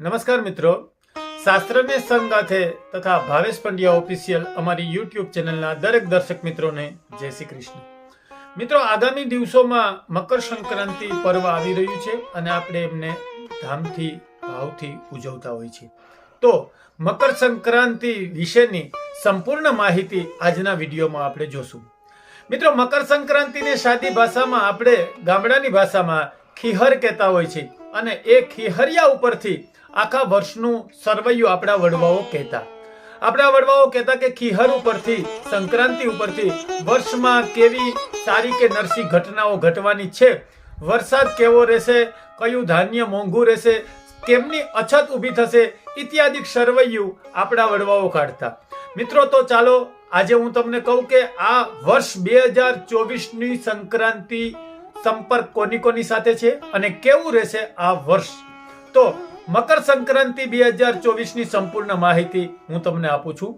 નમસ્કાર મિત્રો. શાસ્ત્રને સંગાથે તથા ભાવેશ પંડ્યા ઓફિશિયલ અમારી યુટ્યુબ ચેનલના દરેક દર્શક મિત્રોને જય શ્રી કૃષ્ણ. મિત્રો, આગામી દિવસોમાં મકર સંક્રાંતિ પર્વ આવી રહ્યું છે અને આપણે એમને ધામથી, ભાવથી ઉજવતા હોય છે તો, મકર સંક્રાંતિ વિશેની સંપૂર્ણ માહિતી આજના વિડીયોમાં આપણે જોશું. મિત્રો, મકર સંક્રાંતિને સાદી ભાષામાં આપણે ગામડાની ભાષામાં ખીહર કહેતા હોય છે અને એ ખીહરિયા ઉપરથી આખા વર્ષનું સરવૈયું આપણા વડવાઓ કહેતા. આપણા વડવાઓ કહેતા કે ખીહર ઉપરથી, સંક્રાંતિ ઉપરથી વર્ષમાં કેવી સારી કે નરસી ઘટનાઓ ઘટવાની છે? વરસાદ કેવો રહેશે? કયું ધાન્ય મોંઘું રહેશે? કેમની અછત ઊભી થશે? ઇત્યાદિક સરવૈયું આપણા વડવાઓ કાઢતા. મિત્રો, તો ચાલો આજે હું તમને કહું કે આ વર્ષ બે હજાર ચોવીસની સંક્રાંતિ સંપર્ક કોની કોની સાથે છે અને કેવું રહેશે આ વર્ષ? તો મકર સંક્રાંતિ બે હજાર ચોવીસની સંપૂર્ણ માહિતી હું તમને આપું છું.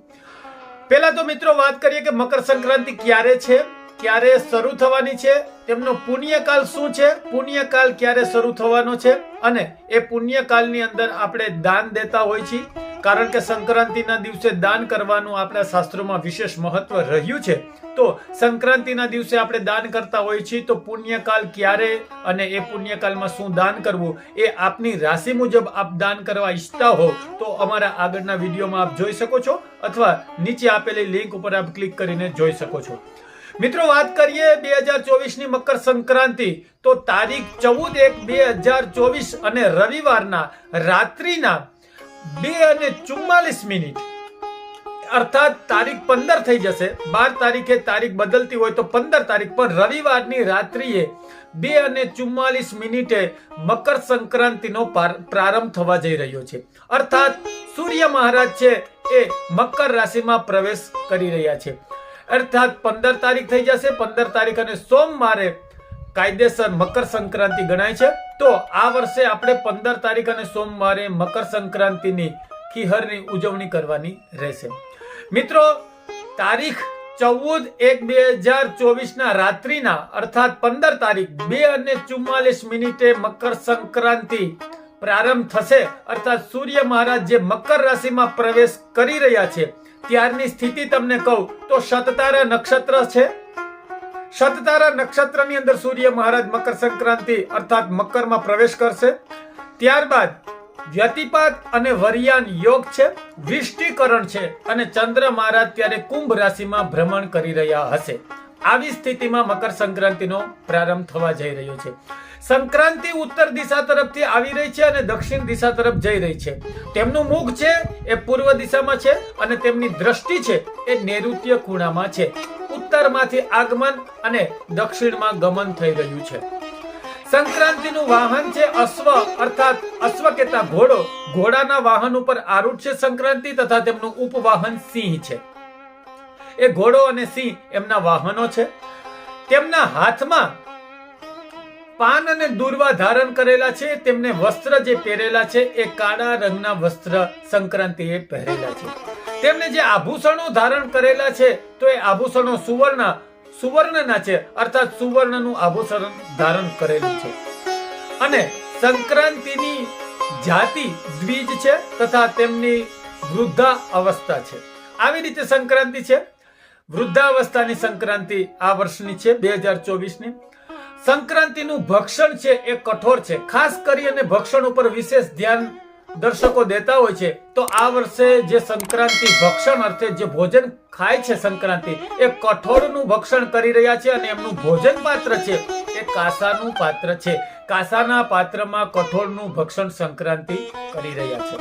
પહેલા તો મિત્રો વાત કરીએ કે મકર સંક્રાંતિ ક્યારે છે? ક્યારે શરૂ થવાની છે? તેમનો પુણ્યકાલ શું છે? પુણ્યકાલ ક્યારે શરૂ થવાનો છે? અને એ પુણ્યકાલની અંદર આપણે દાન દેતા હોય છીએ. કારણ કે સંક્રાંતિના દિવસે દાન કરવાનું આપણા શાસ્ત્રોમાં વિશેષ મહત્વ રહ્યું છે. તો સંક્રાંતિના દિવસે આપણે દાન કરતા હોઈએ છીએ તો પુણ્યકાલ ક્યારે અને એ પુણ્યકાલમાં શું દાન કરવું? એ આપની રાશિ મુજબ આપ દાન કરવા ઈચ્છતા હો તો અમારા આગળના વિડીયોમાં આપ જોઈ શકો છો. અથવા નીચે આપેલી લિંક ઉપર આપ ક્લિક કરીને જોઈ શકો છો. મિત્રો, વાત કરીએ બે હજાર ચોવીસની મકર સંક્રાંતિ. તો તારીખ ચૌદ એક બે હજાર ચોવીસ અને રવિવારના રાત્રિના બે અને ચુમ્માલીસ મિનિટ. અર્થાત તારીખ પંદર થઈ જશે. બાર તારીખે તારીખ બદલતી હોય તો પંદર તારીખ પર રવિવારની રાત્રિએ બે અને ચુમ્માલીસ મિનિટે મકર સંક્રાંતિનો પાર- પ્રારંભ થવા જઈ રહ્યો છે. અર્થાત સૂર્ય મહારાજ છે એ મકર રાશિમાં પ્રવેશ કરી રહ્યા છે. અર્થાત પંદર તારીખ થઈ જશે, પંદર તારીખ અને સોમવારે કાયદેસર મકર સંક્રાંતિ ગણાય છે. તો આ વર્ષે આપણે પંદર તારીખ અને સોમવારે મકર સંક્રાંતિની ખીહરની ઉજવણી કરવાની રહેશે. મિત્રો, તારીખ ચૌદ એક બે હજાર ચોવીસના રાત્રિના, અર્થાત પંદર તારીખ બે અને ચુમ્માલીસ મિનિટે મકર સંક્રાંતિ પ્રારંભ થશે. અર્થાત સૂર્ય મહારાજ જે મકર રાશિમાં પ્રવેશ કરી રહ્યા છે ત્યારની સ્થિતિ તમને કહું તો શતતારા નક્ષત્ર છે. શતતારા નક્ષત્રની અંદર સૂર્ય મહારાજ મકર સંક્રાંતિ અર્થાત મકરમાં પ્રવેશ કરશે. ત્યારબાદ વ્યતિપાત અને વરિયાન યોગ છે, વિષ્ટિકરણ છે અને ચંદ્ર મહારાજ ત્યારે કુંભ રાશિમાં ભ્રમણ કરી રહ્યા હશે. આવી સ્થિતિમાં મકર સંક્રાંતિનો પ્રારંભ થવા જઈ રહ્યો છે. સંક્રાંતિ ઉત્તર દિશા તરફથી આવી રહી છે અને દક્ષિણ દિશા તરફ જઈ રહી છે. તેમનું મુખ છે એ પૂર્વ દિશામાં છે અને તેમની દ્રષ્ટિ છે એ નૈઋત્ય ખૂણામાં છે. ઉત્તરમાંથી આગમન અને દક્ષિણમાં ગમન થઈ રહ્યું છે. સંક્રાંતિનું વાહન છે અશ્વ, અર્થાત અશ્વ કેતા ઘોડો. ઘોડાના વાહન ઉપર આરૂઢ છે સંક્રાંતિ તથા તેમનું ઉપવાહન સિંહ છે. એ ઘોડો અને સિંહ એમના વાહનો છે. તેમના હાથમાં પાન અને દુર્વા ધારણ કરેલા છે. તેમને વસ્ત્ર જે પહેરેલા છે એ કાળા રંગના વસ્ત્ર સંક્રાંતિએ પહેરેલા છે. તેમને જે આભૂષણો ધારણ કરેલા છે, તો એ આભૂષણો સુવર્ણ, સુવર્ણના છે, અર્થાત સુવર્ણનું આભૂષણ ધારણ કરેલું છે. અને સંક્રાંતિની જાતિ દ્વિજ છે તથા તેમની વૃદ્ધા અવસ્થા છે. આવી રીતે સંક્રાંતિ છે. વૃદ્ધાવસ્થાની સંક્રાંતિ આ વર્ષની છે, બે હજાર ચોવીસની. સંક્રાંતિનું ભક્ષણ છે એ કઠોર છે. ખાસ કરીને ભક્ષણ ઉપર વિશેષ ધ્યાન દર્શકો દેતા હોય છે, તો આ વર્ષે જે સંક્રાંતિ ભક્ષણ અર્થે જે ભોજન ખાય છે સંક્રાંતિ, એ કઠોળનું ભક્ષણ કરી રહ્યા છે અને એમનું ભોજન પાત્ર છે, એ કાસાનું પાત્ર છે. કાસાના પાત્રમાં કઠોળનું ભક્ષણ સંક્રાંતિ કરી રહ્યા છે.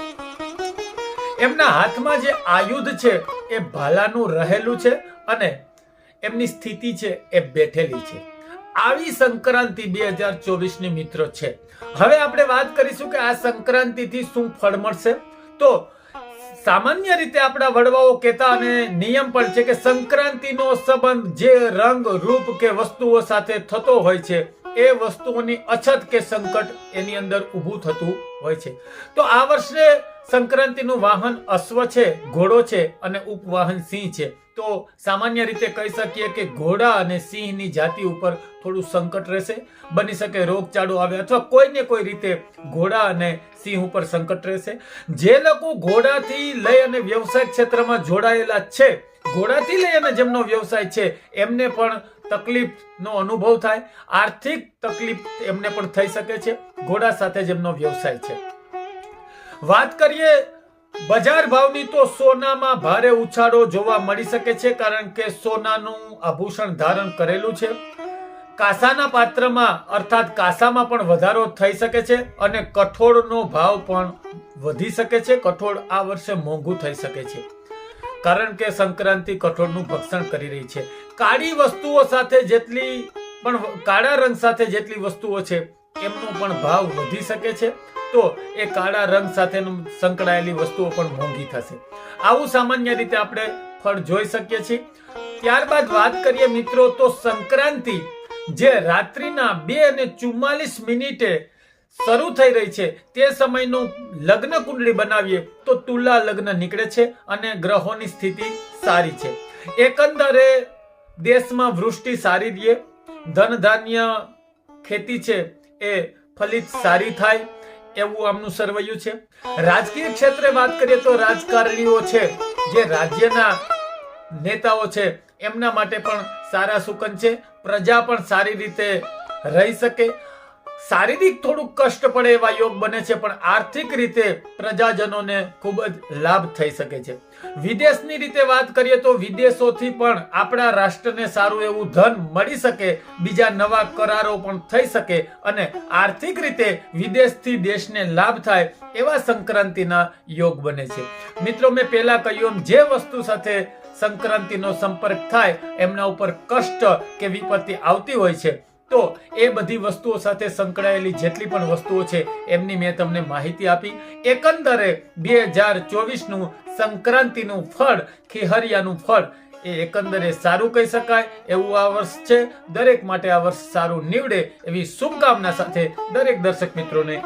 એમના હાથમાં જે આયુધ છે, એ ભાલાનું રહેલું છે અને એમની સ્થિતિ છે એ બેઠેલી છે. આવી સંક્રાંતિ બે હજાર ચોવીસની મિત્રો છે. હવે આપણે વાત કરીશું કે આ સંક્રાંતિથી શું ફળ મળશે? તો સામાન્ય રીતે આપણા વડવાઓ કહેતા અને નિયમ પણ છે કે સંક્રાંતિનો સંબંધ જે રંગ, રૂપ કે વસ્તુઓ સાથે થતો હોય છે, એ વસ્તુઓની અછત કે સંકટ એની અંદર ઊભું થતું હોય છે. તો આ વર્ષે સંક્રાંતિનું વાહન અશ્વ છે, ઘોડો છે અને ઉપવાહન સિંહ છે. તો સામાન્ય રીતે કહી શકીએ કે ઘોડા અને સિંહની જાતિ ઉપર થોડું સંકટ રહેશે. બની શકે રોગચાળો આવે અથવા કોઈને કોઈ રીતે ઘોડા અને સિંહ ઉપર સંકટ રહેશે. જે લોકો ઘોડાથી લઈ અને વ્યવસાય ક્ષેત્રમાં જોડાયેલા છે, ઘોડાથી લઈ અને જેમનો વ્યવસાય છે, એમને પણ તકલીફનો અનુભવ થાય, આર્થિક તકલીફ એમને પણ થઈ શકે છે, ઘોડા સાથે જેમનો વ્યવસાય છે. વાત કરીએ બજાર ભાવની તો સોનામાં ભારે ઉછાળો જોવા મળી શકે છે, કારણ કે સોનાનું આભૂષણ ધારણ કરેલું છે. કાસાના પાત્રમાં, અર્થાત કાસામાં પણ વધારો થઈ શકે છે અને કઠોળનો ભાવ પણ વધી શકે છે. કઠોળ આ વર્ષે મોંઘું થઈ શકે છે. કારણ કે સંક્રાંતિ કઠોળનું ભક્ષણ કરી રહી છે. કાળી વસ્તુઓ સાથે જેટલી પણ કાળા રંગ સાથે જેટલી વસ્તુઓ છે, એમનો પણ ભાવ વધી શકે છે. તો એ કાળા રંગ સાથેનું સંકળાયેલી વસ્તુઓ પણ મોંઘી થશે. આવું સામાન્ય રીતે આપણે ફળ જોઈ શકીએ છીએ. ત્યારબાદ વાત કરીએ મિત્રો, તો સંક્રાંતિ, જે રાત્રિના બે અને ચુમ્માલીસ મિનિટે શરૂ થઈ રહી છે. તે સમયનું લગ્ન કુંડળી બનાવીએ તો તુલા લગ્ન નીકળે છે અને ગ્રહોની સ્થિતિ સારી છે. એકંદરે દેશમાં વૃષ્ટિ સારી રહે ધન ધાન્ય ખેતી છે એ ફલિત સારી થાય એવું આમનું સરવૈયું છે. રાજકીય ક્ષેત્રે વાત કરીએ તો રાજકારણીઓ છે જે રાજ્યના નેતાઓ છે એમના માટે પણ સારા સુકન છે. પ્રજા પણ સારી રીતે રહી શકે. શારીરિક થોડુંક કષ્ટ પડે એવા યોગ બને છે, પણ આર્થિક રીતે પ્રજાજનોને ખૂબ જ લાભ થઈ શકે છે. વિદેશની રીતે વાત કરીએ તો વિદેશોથી પણ આપણા રાષ્ટ્રને સારું એવું ધન મળી શકે, બીજા નવા કરારો પણ થઈ શકે અને આર્થિક રીતે વિદેશથી દેશને લાભ થાય એવા સંક્રાંતિના યોગ બને છે. મિત્રો, મેં પહેલા કહ્યું એમ, જે વસ્તુ સાથે સંક્રાંતિનો સંપર્ક થાય, એમના ઉપર કષ્ટ કે વિપત્તિ આવતી હોય છે તો એ બધી વસ્તુઓ સાથે સંકળાયેલી જેટલી પણ વસ્તુઓ છે, એમની મેં તમને માહિતી આપી. એકંદરે બે હજાર ચોવીસનું સંક્રાંતિનું ફળ, ખિહરિયાનું ફળ, એ એકંદરે સારું કહી શકાય એવું આ વર્ષ છે. દરેક માટે આ વર્ષ સારું નીવડે એવી શુભકામના સાથે દરેક દર્શક મિત્રોને